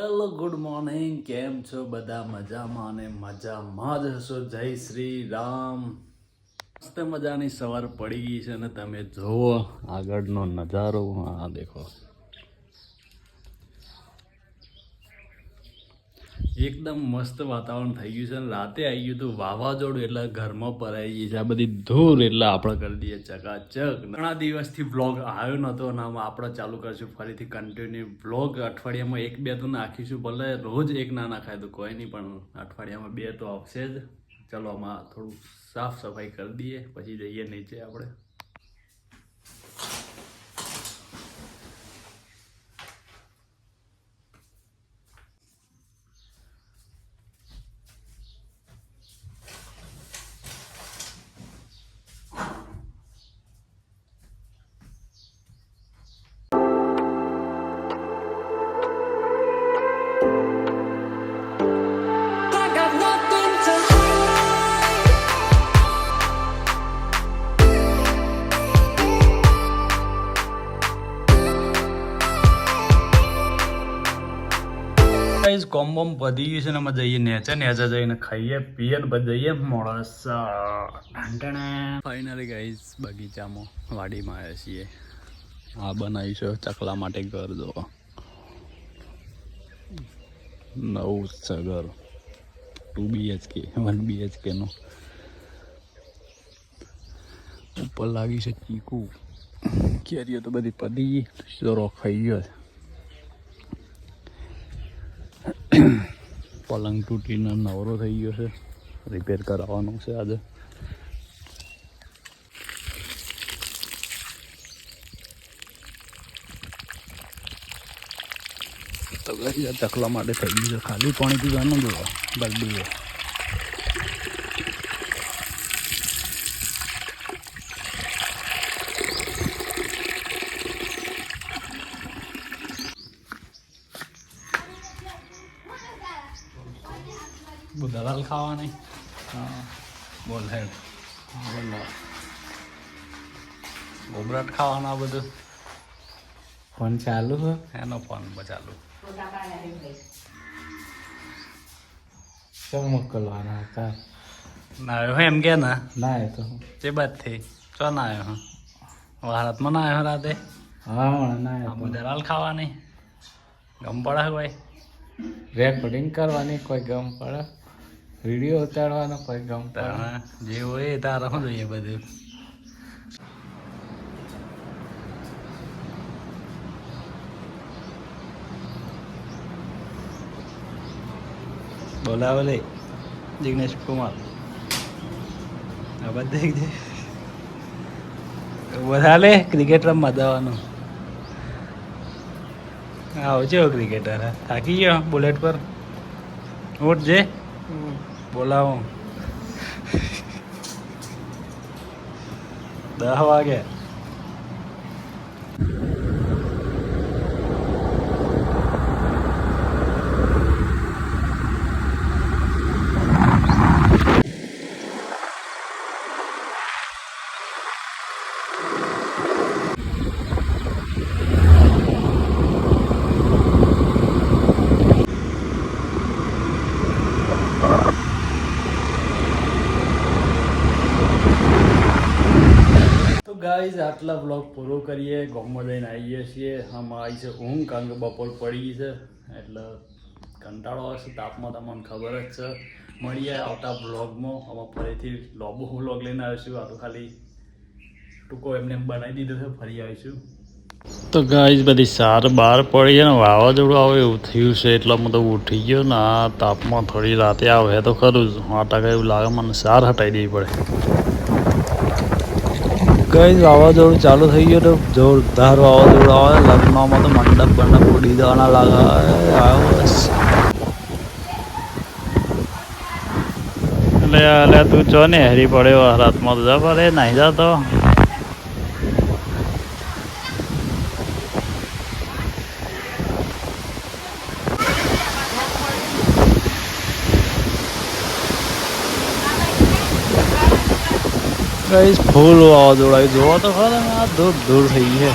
Hello good morning કેમ છો બધા? મજામાં અને મજામાં જ હશો. જય શ્રી રામ. મસ્ત મજાની સવાર પડી ગઈ છે અને તમે જુઓ આગળનો નજારો. આ દેખો. એકદમ મસ્ત વાતાવરણ થઈ ગયું છે અને રાતે આવી ગયું હતું વાવાઝોડું એટલે ઘરમાં પરાઈ ગઈ છે. આ બધી ધૂળ એટલે આપણે કરી દઈએ ચકાચક. ઘણા દિવસથી બ્લોગ આવ્યો નહોતો અને આમાં આપણે ચાલુ કરીશું ફરીથી કન્ટિન્યુ બ્લોગ અઠવાડિયામાં એક બે તો નાખીશું, ભલે રોજ એક ના નાખાય તો કોઈ નહીં, પણ અઠવાડિયામાં બે તો આવશે જ. ચલો આમાં થોડું સાફ સફાઈ કરી દઈએ, પછી જઈએ નીચે આપણે. કોમ બોમ વધી ગયું છે ને અમે જઈએ નેચે નેચે જઈને ખાઈએ, પીએ ને પછી જઈએ મોડસ. ફાઇનલી ગાઈઝ બગીચામાં વાડીમાં આવ્યા છીએ. આ બનાવી છે ચકલા માટે ઘર, જો. નવું છે ઘર. ટુ બીએચકે વન બીએચકેનું ઉપર લાગી છે ચીકુ. કેરીઓ તો બધી પડી ગઈ? ચોરો ખાઈ ગયો છે પલંગ તૂટીને નવરો થઈ ગયો છે. રિપેર કરાવવાનો છે આજે. તકલા માટે થઈ ગયું છે. ખાલી પાણી પીવાનું જોવા બલ્બી. દલાલ ખાવાની. હા. બોલ હેડ. બોલ ગોબરાટ ખાવાના બધું? ફોન ચાલુ હો. એનો ફોન ચાલુ. શું મોકલવાના હતા? ના આવ્યો એમ કે ના. ના આવ્યો તો જે બાદ થઈ. ચો ના આવ્યો હા? ભારતમાં ના આવ્યો રાતે? હા હમણાં ના આવ્યો દલાલ ખાવાની? ગમ પડે કોઈ રેકોર્ડિંગ કરવાની કોઈ ગમ પડે? વીડિયો ઉતારવાનો કોઈ ગમ પડે જે હોય એ તારે જોઈએ બધું. બોલાવો લે જિગ્નેશ કુમાર. આ બધે જ. વધારે લે ક્રિકેટ રમવા દવાનું આવજો ક્રિકેટર થાકી ગયો બુલેટ પર. ઉઠ જે બોલાવો. દસ વાગે તો ગાઈઝ આટલા બ્લોગ પૂરો કરીએ. ગામમાં જઈને આવીએ છીએ. આમાં આવી છે ઊંઘ, કારણ કે બપોર પડી છે. એટલે કંટાળો આવશે તાપમાં તમને ખબર જ છે. મળીએ આવતા બ્લોગમાં આમાં ફરીથી લોબો બ્લોગ લઈને આવીશું. આ તો ખાલી ટૂંકો એમને એમ બનાવી દીધો છે. ફરી આવીશું. તો ગાઈઝ બધી સાર બહાર પડી છે ને વાવાઝોડું આવે એવું થયું છે. એટલે હું તો ઉઠી ગયો ને, આ તાપમાં થોડી રાતે આવે તો ખરું જ. આટા એવું લાગે મને સાર હટાવી દેવી પડે. કઈ વાવાઝોડું ચાલુ થઈ ગયું તો જોરદાર વાવાઝોડું આવે, લગ્નમાં તો મંડપ બંડપ ઉડી દેવાના લાગે. એટલે તું ચો ને, હેરી પડ્યો, રાતમાં તો જા પડે નાઈ જાતો. ગઈસ ફૂલ વાવાઝોડા જોવા તો ખરા આ દૂર દૂર થઈ છે.